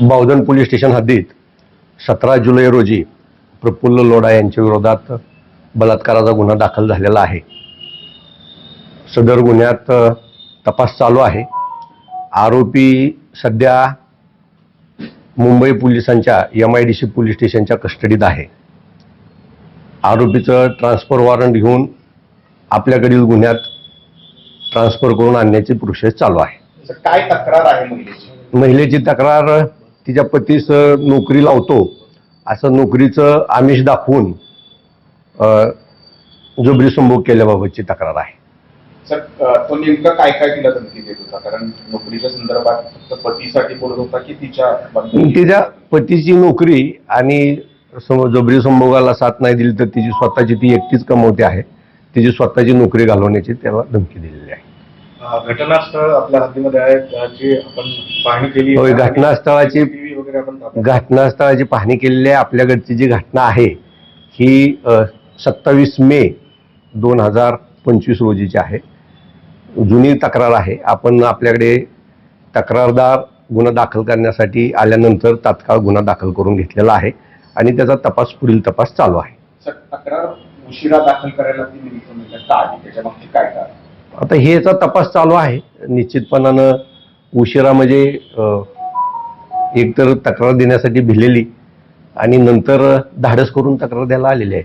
Bavdhan police station हद्दीत सतरा जुलै रोजी प्रफुल्ल लोढा यांच्या विरोधात बलात्काराचा गुन्हा दाखल झालेला आहे. सदर गुन्ह्यात तपास चालू आहे. आरोपी सध्या मुंबई पोलिसांच्या M I D C police स्टेशनच्या कस्टडीत आहे. आरोपीचं ट्रान्सफर वॉरंट घेऊन आपल्याकडील गुन्ह्यात ट्रान्सफर करून आणण्याची प्रोसेस चालू आहे. काय तक्रार आहे महिलेची तक्रार तिच्या पतीस नोकरी लावतो असं नोकरीचं आमिष दाखवून अ, जुबरी संभोग केल्याबाबतची तक्रार आहे. सर तो नेमकं काय काय तिला धमकी देत होता? कारण नोकरीच्या संदर्भात फक्त पतीसाठी बोलत होता की तिच्या तिच्या पतीची नोकरी आणि सम जबरी संभोगाला साथ नाही दिली तर तिची स्वतःची ती एकटीच कमवते आहे. तिची स्वतःची नोकरी घालवण्याची त्याला धमकी दिलेली आहे. घटनास्थळ आपल्या हद्दीमध्ये आहे त्याची आपण पाहणी केली. घटनास्थळाची- वगैरे आपण घटनास्थळाची पाहणी केलेली आहे. आपल्याकडची जी घटना आहे ही सत्तावीस मे दोन हजार पंचवीस रोजीची आहे. जुनी तक्रार आहे. आपण आपल्याकडे तक्रारदार गुन्हा दाखल करण्यासाठी आल्यानंतर तात्काळ गुन्हा दाखल करून घेतलेला आहे आणि त्याचा तपास पुढील तपास चालू आहे. तक्रार उशिरा दाखल करायला काय आता हे याचा तपास चालू आहे. निश्चितपणानं उशिरा म्हणजे एकतर तक्रार देण्यासाठी भिलेली आणि नंतर धाडस करून तक्रार द्यायला आलेली आहे.